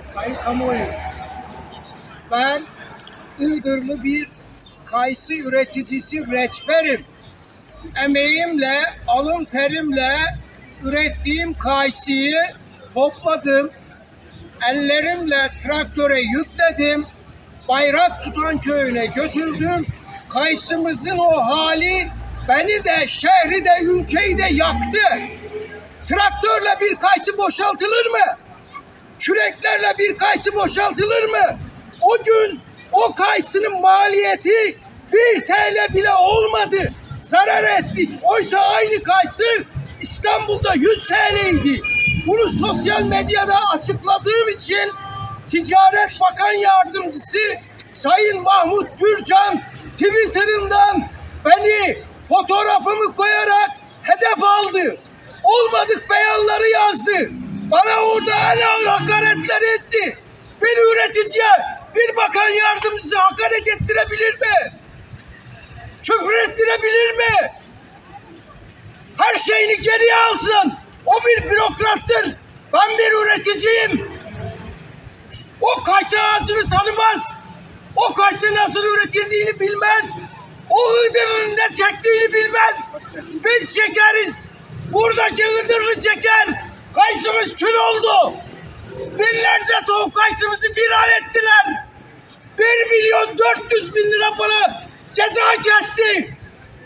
Sayın kamuoyu, ben Iğdırlı bir kayısı üreticisi reçberim. Emeğimle, alın terimle ürettiğim kayısıyı topladım. Ellerimle traktöre yükledim. Bayrak tutan köyüne götürdüm. Kayısımızın o hali beni de, şehri de, ülkeyi de yaktı. Traktörle bir kayısı boşaltılır mı? Küreklerle bir kayısı boşaltılır mı? O gün o kayısının maliyeti bir TL bile olmadı. Zarar ettik. Oysa aynı kayısı İstanbul'da 100 TL'ydi. Bunu sosyal medyada açıkladığım için Ticaret Bakan Yardımcısı Sayın Mahmut Gürcan Twitter'ından beni fotoğrafımı koyarak hedef aldı. Olmadık beyanları yazdı. Bana orada en ağır hakaretler etti. Bir üreticiye bir bakan yardımcısı hakaret ettirebilir mi? Küfür ettirebilir mi? Her şeyini geriye alsın. O bir bürokrattır. Ben bir üreticiyim. O kayısı ağacını tanımaz. O kayısı nasıl üretildiğini bilmez. O Iğdır'ın ne çektiğini bilmez. Biz çekeriz. Buradaki Iğdırlı çeker. Kayısımız kül oldu. Binlerce tavuk kayısımızı viran ettiler. 1 milyon 400 bin lira para ceza kesti.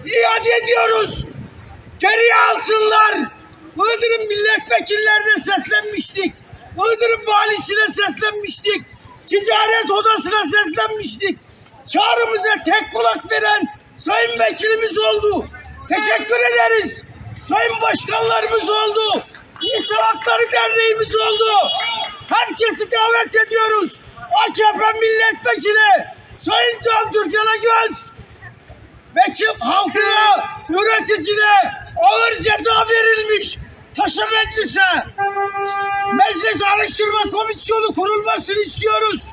İade ediyoruz. Geriye alsınlar. Iğdır'ın milletvekillerine seslenmiştik. Iğdır'ın valisine seslenmiştik. Ticaret odasına seslenmiştik. Çağrımıza tek kulak veren sayın vekilimiz oldu. Teşekkür ederiz. Sayın başkanlarımız oldu. İnsan Hakları Derneğimiz oldu. Herkesi davet ediyoruz. AKP milletvekili Sayın Can Türkan'a göz vekil halkına, üreticine ağır ceza verilmiş taşı meclise. Meclis Araştırma Komisyonu kurulmasını istiyoruz.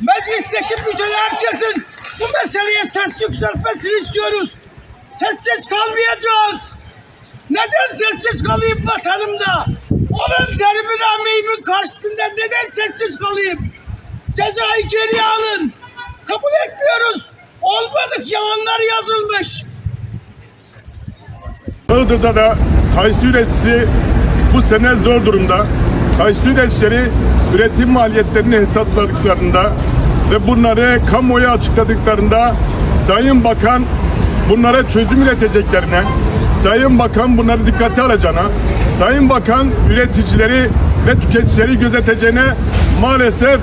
Meclisteki bütün herkesin bu meseleye ses yükseltmesini istiyoruz. Sessiz kalmayacağız. Neden sessiz kalayım vatanımda? Onun terimin emeğimin karşısında neden sessiz kalayım? Cezayı geri alın. Kabul etmiyoruz. Olmadık yalanlar yazılmış. Iğdır'da da kayısı üreticisi bu sene zor durumda. Kayısı üreticileri üretim maliyetlerini hesapladıklarında ve bunları kamuoyu açıkladıklarında Sayın Bakan bunlara çözüm üreteceklerine, Sayın Bakan bunları dikkate alacağına, Sayın Bakan üreticileri ve tüketicileri gözeteceğine maalesef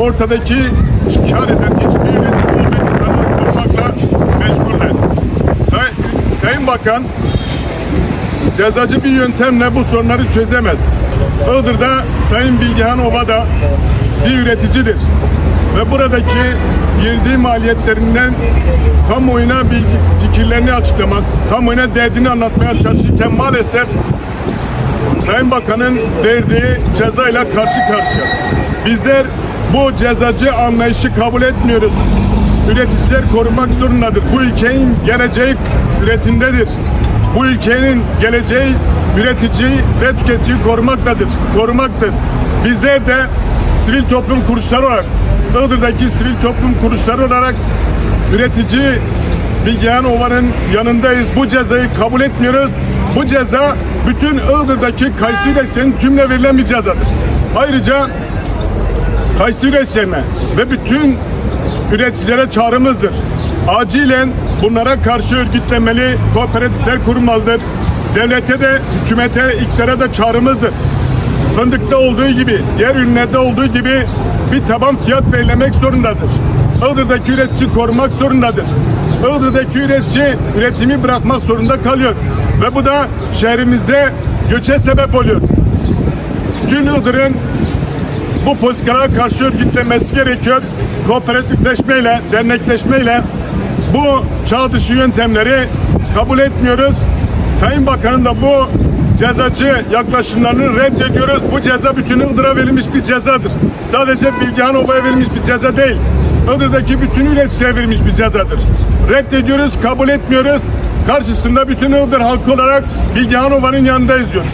ortadaki kar eden hiçbir üretim olmayan insanları korumakla meşguller. Say- Sayın Bakan cezacı bir yöntemle bu sorunları çözemez. Iğdır'da Sayın Bilgehan Obada bir üreticidir. Ve buradaki girdiği maliyetlerinden kamuoyuna bilgi, fikirlerini açıklamak, kamuoyuna derdini anlatmaya çalışırken maalesef Sayın Bakan'ın verdiği cezayla karşı karşıya. Bizler bu cezacı anlayışı kabul etmiyoruz. Üreticiler korunmak zorundadır. Bu ülkenin geleceği üretimdedir. Bu ülkenin geleceği üretici ve tüketiciyi korumaktadır. Korumaktır. Bizler de sivil toplum kuruluşları olarak Iğdır'daki sivil toplum kuruluşları olarak üretici Bilgehan Ova'nın yanındayız. Bu cezayı kabul etmiyoruz. Bu ceza bütün Iğdır'daki kayısı üreticilerinin tümle verilen bir cezadır. Ayrıca kayısı üreticilerine ve bütün üreticilere çağrımızdır. Acilen bunlara karşı örgütlemeli, kooperatifler kurmalıdır. Devlete de, hükümete, iktidara da çağrımızdır. Fındıkta olduğu gibi, diğer ürünlerde olduğu gibi bir taban fiyat belirlemek zorundadır. Iğdır'daki üretici korumak zorundadır. Iğdır'daki üretici üretimi bırakmak zorunda kalıyor. Ve bu da şehrimizde göçe sebep oluyor. Bütün Iğdır'ın bu politikalara karşı örgütlenmesi gerekiyor. Kooperatifleşmeyle, dernekleşmeyle bu çağ dışı yöntemleri kabul etmiyoruz. Sayın Bakan'ın da bu cezacı yaklaşımlarını reddediyoruz. Bu ceza bütün Iğdır'a verilmiş bir cezadır. Sadece Bilgehan Oba'ya verilmiş bir ceza değil. Iğdır'daki bütün üreticilere verilmiş bir cezadır. Reddediyoruz, kabul etmiyoruz. Karşısında bütün Iğdır halkı olarak Bilgehan Oba'nın yanındayız diyoruz.